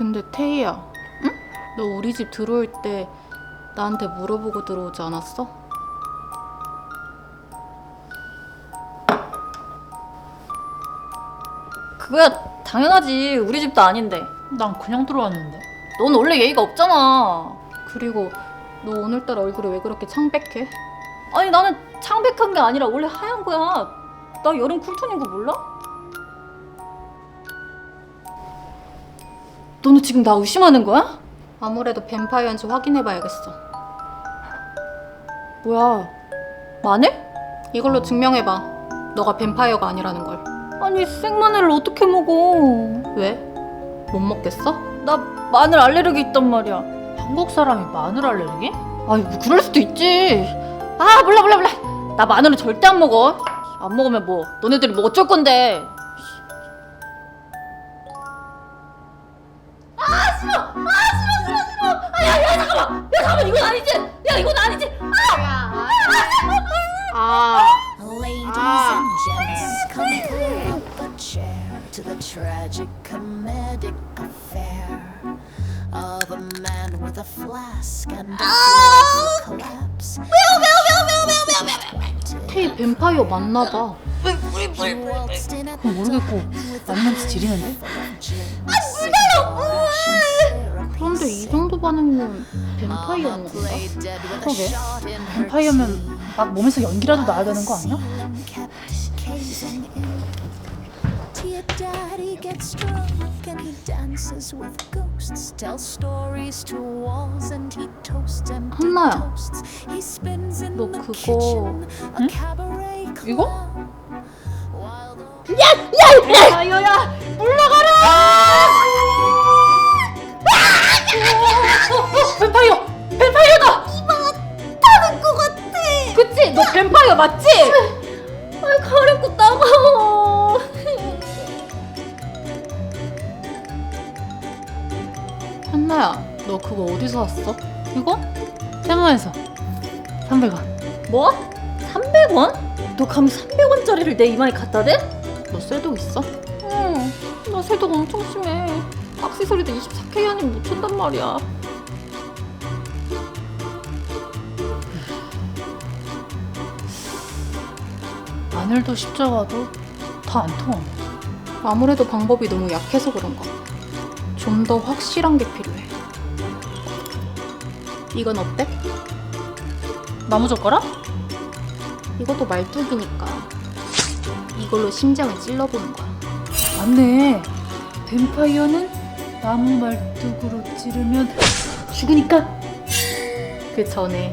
근데 태희야, 응? 너 우리 집 들어올 때 나한테 물어보고 들어오지 않았어? 그거야 당연하지. 우리 집도 아닌데. 난 그냥 들어왔는데. 넌 원래 예의가 없잖아. 그리고 너 오늘따라 얼굴이 왜 그렇게 창백해? 아니 나는 창백한 게 아니라 원래 하얀 거야. 나 여름 쿨톤인 거 몰라? 너는 지금 나 의심하는 거야? 아무래도 뱀파이어인지 확인해봐야겠어. 뭐야? 마늘? 이걸로 증명해봐. 너가 뱀파이어가 아니라는 걸. 아니 생마늘을 어떻게 먹어? 왜? 못 먹겠어? 나 마늘 알레르기 있단 말이야. 한국 사람이 마늘 알레르기? 아니 뭐 그럴 수도 있지. 아 몰라 몰라 몰라. 나 마늘은 절대 안 먹어. 안 먹으면 뭐 너네들이 뭐 어쩔 건데. 아 싫어. 아 싫어 싫어 싫어. 야야 잠깐만. 야 잠깐만 이건 아니지. 야 이건 아니지. 아, Ladies Ah. and gents, come pull up a chair to the tragic comedic affair of a man with a flask and a glove collapse. 태희 뱀파이어 맞나봐. He waltzed in at the 모르겠고 맞는지 지리는데? 그런데 이 정도 반응이면 뱀파이어인 건가? 그러게. 뱀파이어면 막 몸에서 연기라도 나야 되는 거 아니야? Dear daddy gets drunk and he dances with ghosts, tells stories to walls and he toasts and 한나야, toasts. He spins in 너 the 그거 kitchen, a cabaret 이거? clown. While the 야야야 뱀파이어! 맞지? 아이 가렵고 따가워. 한나야, 너 그거 어디서 샀어? 이거? 테마에서 300원. 뭐? 300원? 너 감히 300원짜리를 내 이마에 갖다 대? 너 쇠독 있어? 응. 나 쇠독 엄청 심해. 악세서리도 24K 아니면 못 춘단 말이야. 마늘도 십자가도 다 안 통하네. 아무래도 방법이 너무 약해서 그런가. 좀 더 확실한 게 필요해. 이건 어때? 나무젓가락? 이것도 말뚝이니까. 이걸로 심장을 찔러보는 거야. 맞네. 뱀파이어는 나무 말뚝으로 찌르면 죽으니까. 그 전에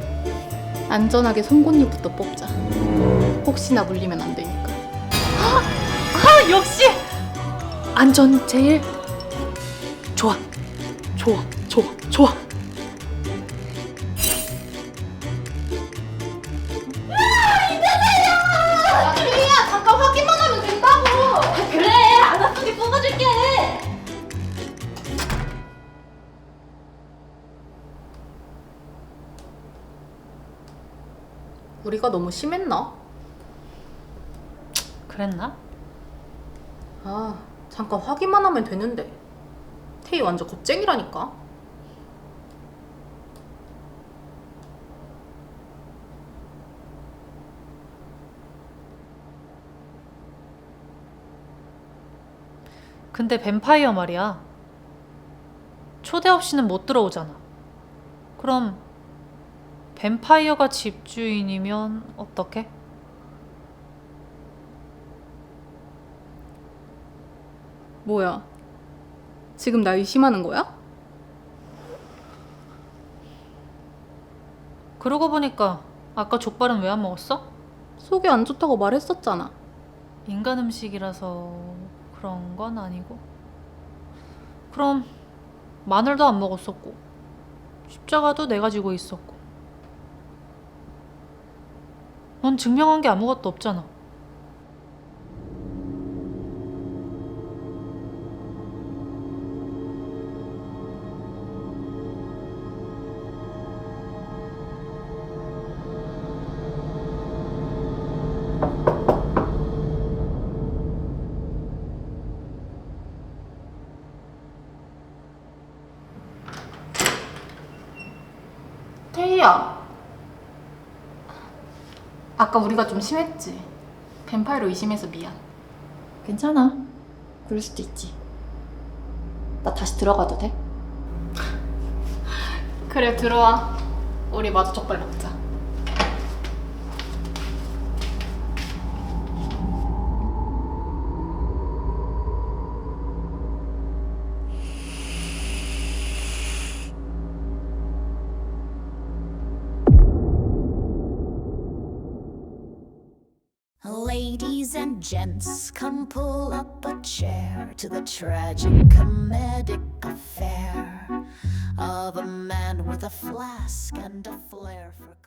안전하게 송곳니부터 뽑자. 혹시나 물리면 안 되니까. 아 역시 안전 제일 좋아 좋아 좋아 좋아 잠깐 확인만 하면 된다고. 그래, 안 아프게 뽑아줄게. 우리가 너무 심했나? 그랬나? 아, 잠깐 확인만 하면 되는데. 태희 완전 겁쟁이라니까. 근데 뱀파이어 말이야 초대 없이는 못 들어오잖아 그럼 뱀파이어가 집주인이면 어떡해? 뭐야? 지금 나 의심하는 거야? 그러고 보니까 아까 족발은 왜 안 먹었어? 속이 안 좋다고 말했었잖아. 인간 음식이라서 그런 건 아니고 그럼 마늘도 안 먹었었고 십자가도 내가 지고 있었고 넌 증명한 게 아무것도 없잖아 희희야. 아까 우리가 좀 심했지. 뱀파이로 의심해서 미안. 괜찮아. 그럴 수도 있지. 나 다시 들어가도 돼? 그래 들어와. 우리 마저 족발 먹자. Ladies and gents, come pull up a chair to the tragic comedic affair of a man with a flask and a flair for.